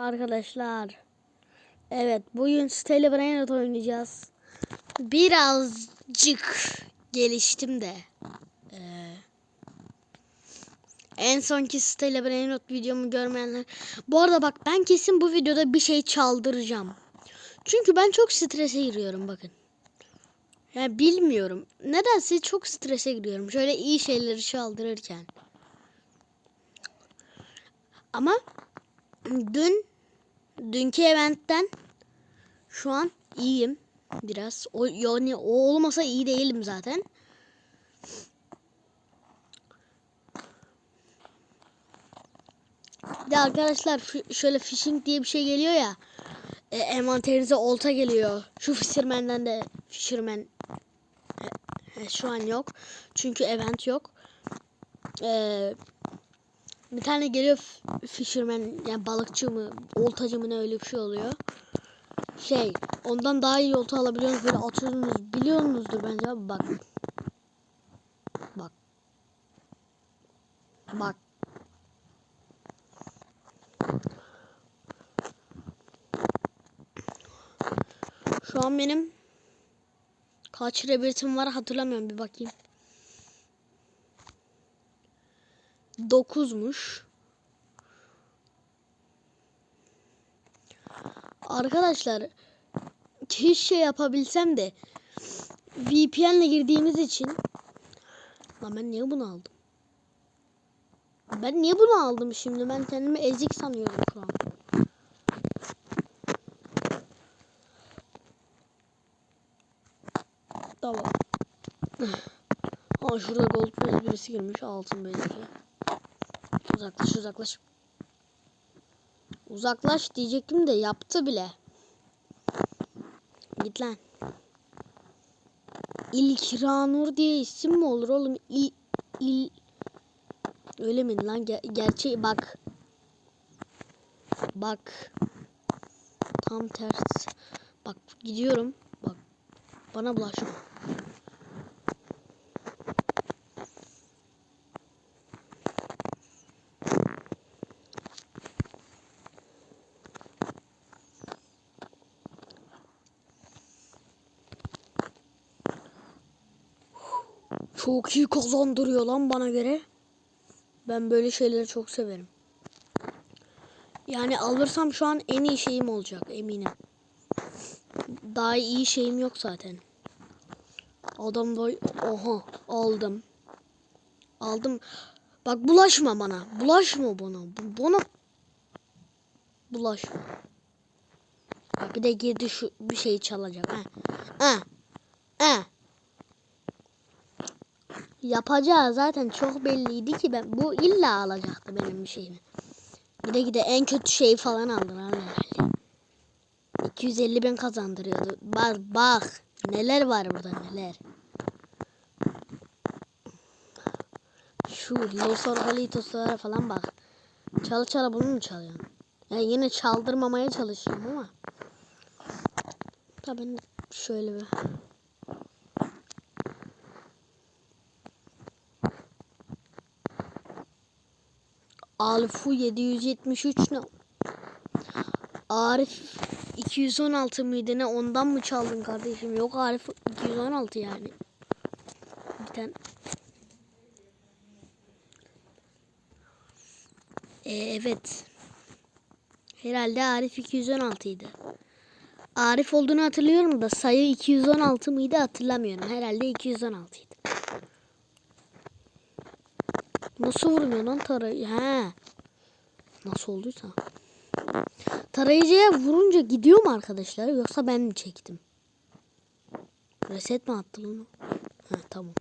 Arkadaşlar. Evet bugün Stella Brainrot oynayacağız. Birazcık geliştim de. Ee, en sonki Stella Brainrot videomu görmeyenler. Bu arada bak ben kesin bu videoda bir şey çaldıracağım. Çünkü ben çok strese giriyorum bakın. Yani bilmiyorum. Nedense çok strese giriyorum. Şöyle iyi şeyleri çaldırırken. Ama dün dünkü eventten şu an iyiyim biraz. O yani o olmasa iyi değilim zaten. De arkadaşlar şöyle fishing diye bir şey geliyor ya. E, envanterinize olta geliyor. Şu fisherman'den de fisherman e, e, şu an yok. Çünkü event yok. Eee bir tane geliyor fisherman yani balıkçı mı oltacı mı ne öyle bir şey oluyor. Şey ondan daha iyi olta alabiliyorsunuz böyle atıyorsunuz biliyorsunuzdur bence abi bak. Bak. Bak. Şu an benim kaç rebetim var hatırlamıyorum bir bakayım. 9'muş. Arkadaşlar şey yapabilsem de VPN'le girdiğimiz için Lan ben niye bunu aldım? Ben niye bunu aldım şimdi? Ben kendimi ezik sanıyorum şu an. Tamam. Aa şurada gold birisi girmiş altın belki. Uzaklaş uzaklaş. Uzaklaş diyecektim de yaptı bile. Git lan. İlkiranur diye isim mi olur oğlum? İl, il... Öyle mi lan? Ger gerçeği bak. Bak. Tam ters. Bak gidiyorum. Bak. Bana bulaşma. Çok iyi kazandırıyor lan bana göre. Ben böyle şeyleri çok severim. Yani alırsam şu an en iyi şeyim olacak eminim. Daha iyi şeyim yok zaten. Adam boy oha aldım. Aldım. Bak bulaşma bana. Bulaşma bana. Bu- Bana bulaşma. Bak bir de girdi şu bir şey çalacak. Ha. Ha. Ha. Yapacağı zaten çok belliydi ki ben bu illa alacaktı benim bir şeyimi. Gide gide en kötü şeyi falan aldın herhalde. 250 bin kazandırıyordu. Bak bak neler var burada neler. Şu Los Orgalitos'lara falan bak. Çala çala bunu mu çalıyorsun? Ya yine çaldırmamaya çalışıyorum ama. Tabii şöyle bir Alfu 773 ne? Arif 216 mıydı ne? Ondan mı çaldın kardeşim? Yok Arif 216 yani. Bir tane. Ee, evet. Herhalde Arif 216 idi. Arif olduğunu hatırlıyorum da sayı 216 mıydı hatırlamıyorum. Herhalde 216 idi. Nasıl vurmuyor lan tarayı? He. Nasıl olduysa. Tarayıcıya vurunca gidiyor mu arkadaşlar? Yoksa ben mi çektim? Reset mi attı onu? Ha tamam.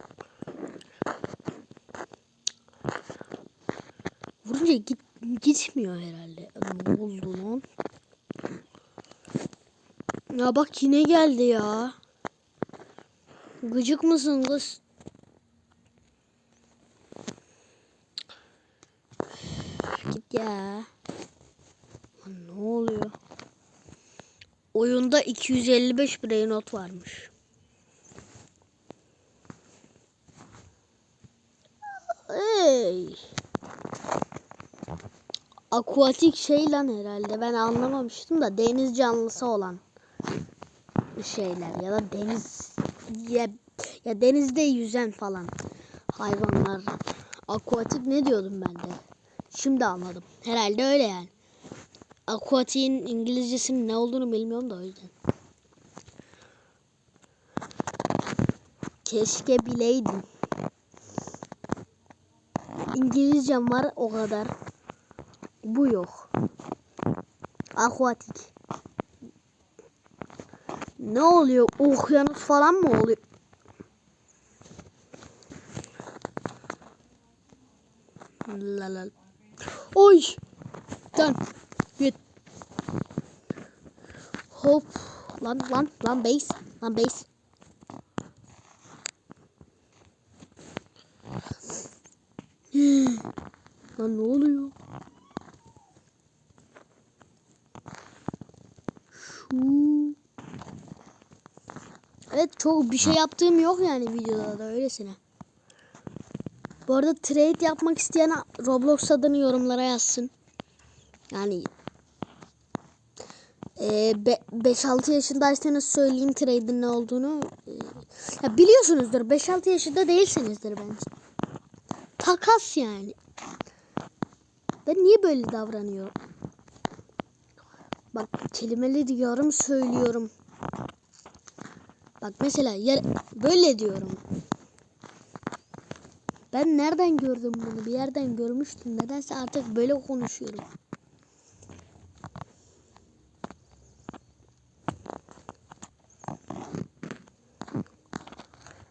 Vurunca git, gitmiyor herhalde. Ne oldu lan? Ya bak yine geldi ya. Gıcık mısın kız? Ya. Ne oluyor? Oyunda 255 birey varmış. Hey. aquatik şey lan herhalde. Ben anlamamıştım da deniz canlısı olan şeyler ya da deniz ya, ya denizde yüzen falan hayvanlar. Aquatik ne diyordum ben de? Şimdi anladım. Herhalde öyle yani. Aquatik'in İngilizcesinin ne olduğunu bilmiyorum da o yüzden. Keşke bileydim. İngilizcem var o kadar. Bu yok. Aquatik. Ne oluyor? Okyanus falan mı oluyor? La la. Oy. Lan. Git. Hop. Lan lan lan base. Lan base. lan ne oluyor? Şu. Evet çok bir şey yaptığım yok yani videoda da öylesine. Bu arada trade yapmak isteyen Roblox adını yorumlara yazsın. Yani e, 5-6 yaşındaysanız söyleyeyim trade'in ne olduğunu. E, ya biliyorsunuzdur 5-6 yaşında değilsinizdir bence. Takas yani. Ben niye böyle davranıyorum? Bak kelimeleri diyorum söylüyorum. Bak mesela yer, böyle diyorum. Ben nereden gördüm bunu? Bir yerden görmüştüm. Nedense artık böyle konuşuyorum.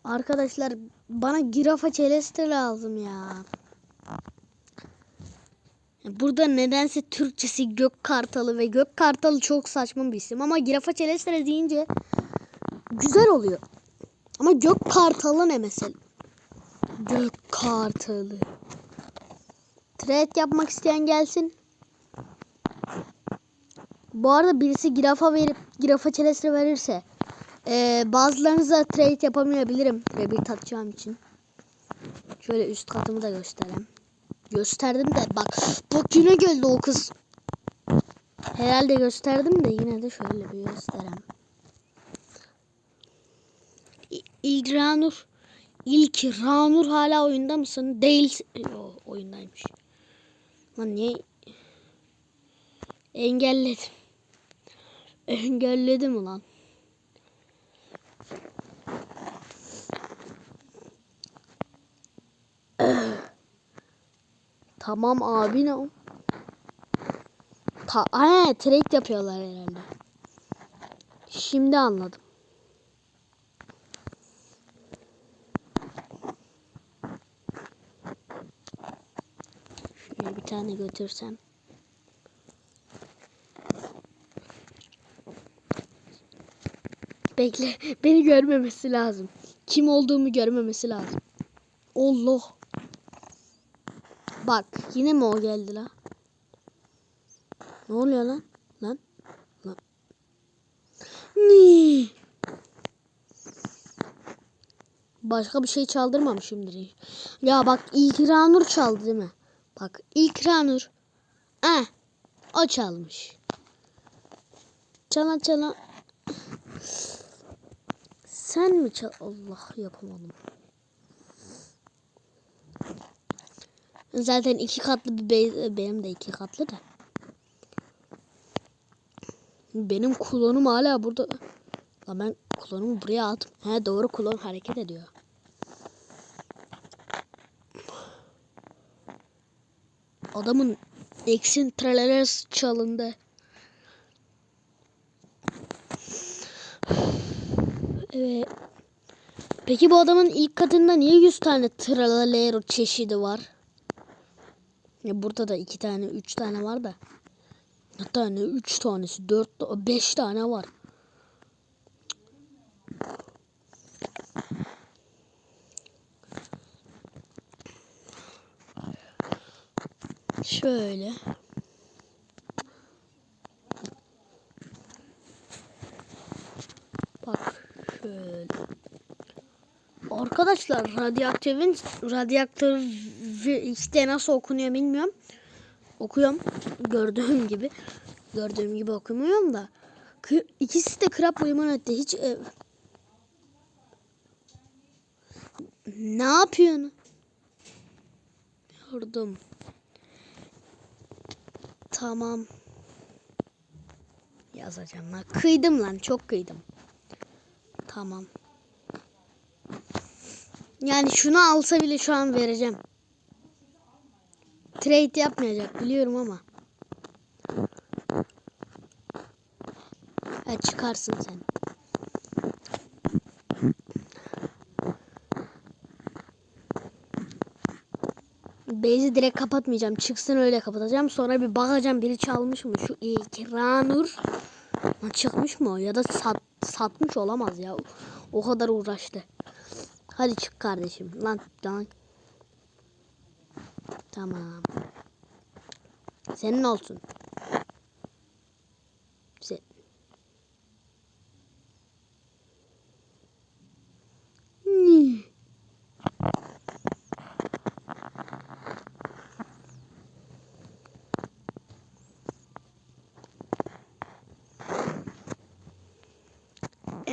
Arkadaşlar bana girafa celeste lazım ya. Burada nedense Türkçesi gök kartalı ve gök kartalı çok saçma bir isim ama girafa celeste deyince güzel oluyor. Ama gök kartalı ne mesela? Gök kartalı. Trade yapmak isteyen gelsin. Bu arada birisi girafa verip girafa çelesine verirse e, bazılarınıza trade yapamayabilirim. Rebir atacağım için. Şöyle üst katımı da göstereyim. Gösterdim de bak bak yine geldi o kız. Herhalde gösterdim de yine de şöyle bir göstereyim. İlgranur İlk Ranur hala oyunda mısın? Değil. O, oyundaymış. Lan niye? Engelledim. Engelledim ulan. tamam abi ne o? Ta He, trade yapıyorlar herhalde. Şimdi anladım. Şöyle bir tane götürsem. Bekle. Beni görmemesi lazım. Kim olduğumu görmemesi lazım. Allah. Bak yine mi o geldi la? Ne oluyor lan? Lan. Lan. Ni. Başka bir şey çaldırmamışımdır. Ya bak İlkiranur çaldı değil mi? Bak İlkranur. Eh. O çalmış. Çala çala. Sen mi çal... Allah yapamadım. Zaten iki katlı bir be benim de iki katlı da. Benim klonum hala burada. Lan ben klonumu buraya attım. He doğru klon hareket ediyor. Adamın eksin tralalas çalındı. Evet. Peki bu adamın ilk katında niye 100 tane tralalero çeşidi var? Ya burada da 2 tane 3 tane var da. Hatta ne 3 tanesi 4 5 tane var. Şöyle. Bak şöyle. Arkadaşlar radyoaktifin radyoaktif işte nasıl okunuyor bilmiyorum. Okuyorum. gördüğüm gibi. Gördüğüm gibi okumuyorum da. İkisi de krap limonata. Hiç e, ne yapıyorsun? Yordum. Tamam. Yazacağım lan. Kıydım lan. Çok kıydım. Tamam. Yani şunu alsa bile şu an vereceğim. Trade yapmayacak biliyorum ama. Ha, çıkarsın sen. Base'i direkt kapatmayacağım. Çıksın öyle kapatacağım. Sonra bir bakacağım biri çalmış mı? Şu İkranur. Çıkmış mı? Ya da sat, satmış olamaz ya. O kadar uğraştı. Hadi çık kardeşim. Lan lan. Tamam. Senin olsun.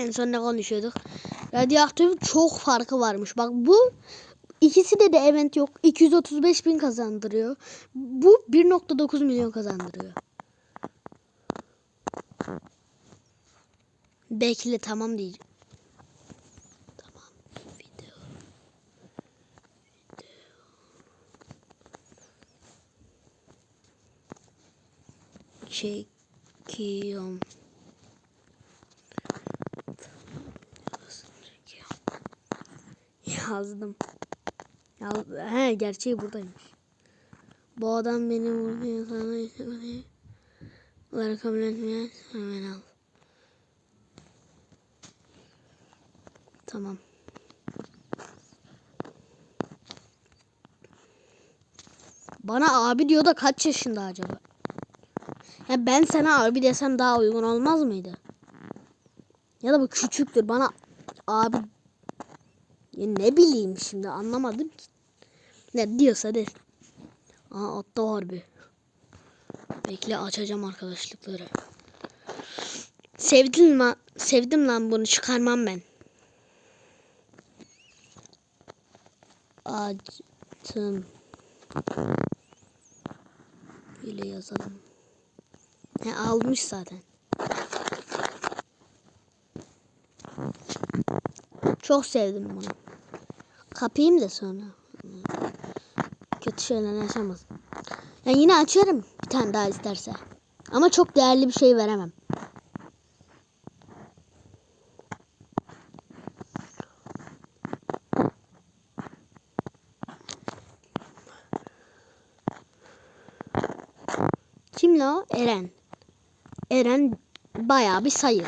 En son ne konuşuyorduk? Radyoaktif çok farkı varmış. Bak bu ikisi de event yok. 235 bin kazandırıyor. Bu 1.9 milyon kazandırıyor. Bekle tamam diyeceğim. Tamam. Çekiyorum. Yazdım. Yaz He gerçeği buradaymış. Bu adam beni vurdu sana istemedi. Bunları kabul etmeyen hemen al. Tamam. Bana abi diyor da kaç yaşında acaba? Ya ben sana abi desem daha uygun olmaz mıydı? Ya da bu küçüktür bana abi ya ne bileyim şimdi anlamadım ki. Ne diyorsa de. Aa attı harbi. Bekle açacağım arkadaşlıkları. Sevdim lan, sevdim lan bunu çıkarmam ben. Açtım. Böyle yazalım. He almış zaten. Çok sevdim bunu. Kapayım da sonra. Kötü şeyler yaşamaz. Yani yine açarım bir tane daha isterse. Ama çok değerli bir şey veremem. Kim la? Eren. Eren bayağı bir sayı.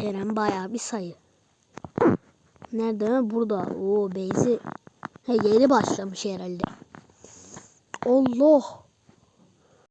Eren bayağı bir sayı. Nerede? Burada. Oo Beyzi. He yeni başlamış herhalde. Allah.